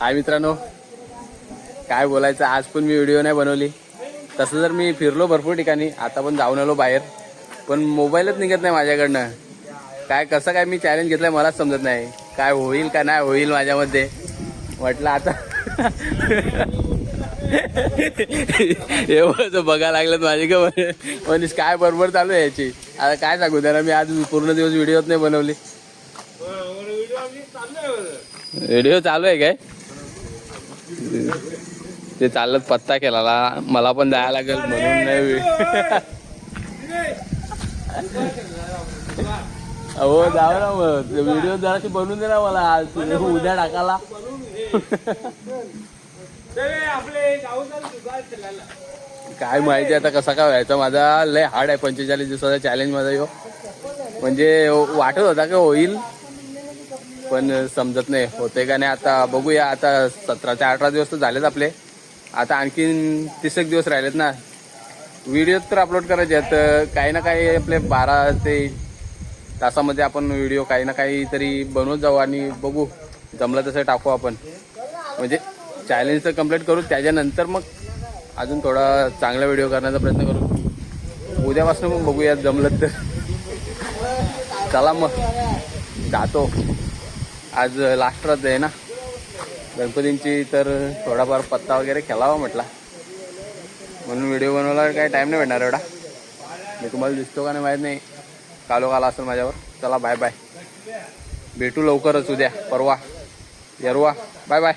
हाय मित्रांनो. काय बोलायचं आज पण मी व्हिडिओ नाही बनवली. तसं जर मी फिरलो भरपूर ठिकाणी आता पण जाऊन आलो बाहेर. पण मोबाईलच निघत नाही माझ्याकडनं. काय कसं काय मी चॅलेंज घेतलंय मलाच समजत नाही. काय होईल का नाही होईल माझ्यामध्ये. म्हटलं आता एवढं बघा लागलं माझी का म्हणजे काय बरोबर चालू आहे याची? आता काय सांगू त्याला मी आज पूर्ण दिवस व्हिडिओच नाही बनवली. व्हिडिओ चालू आहे काय? ते चालत पत्ता केला मला पण जायला लागेल म्हणून नाही हो जाऊ ना मग. व्हिडिओ जराशी बनवून दे ना मला. आज उद्या टाकायला. काय माहिती आता कसा काय व्हायचा माझा. लय हार्ड आहे. पंचेचाळीस दिवसाचा चॅलेंज माझा यो. म्हणजे वाटत होता का होईल? पण समजत नाही. होते का नाही आता बघूया. आता सतरा ते अठरा दिवस तर झालेत आपले. आता आणखीन तीस एक दिवस राहिलेत ना. व्हिडिओ तर अपलोड करायचे आहेत. काही ना काही आपले बारा ते तासामध्ये आपण व्हिडिओ काही ना काही तरी बनवत जाऊ आणि बघू. जमलं तसं टाकू आपण. म्हणजे चॅलेंज तर कंप्लीट करू. त्याच्यानंतर मग अजून थोडा चांगला व्हिडिओ करण्याचा प्रयत्न करू. उद्यापासून मग बघूया जमलं तर. चला मग. जातो. आज लास्टरच आहे ना. गणपतींची तर थोडाफार पत्ता वगैरे खेळावा म्हटला. म्हणून व्हिडिओ बनवायला काही टाईम नाही भेटणार एवढा. मी तुम्हाला दिसतो का नाही माहीत नाही. कालो काला असेल माझ्यावर. चला बाय बाय भेटू लवकरच उद्या. परवा. यरवा. Bye bye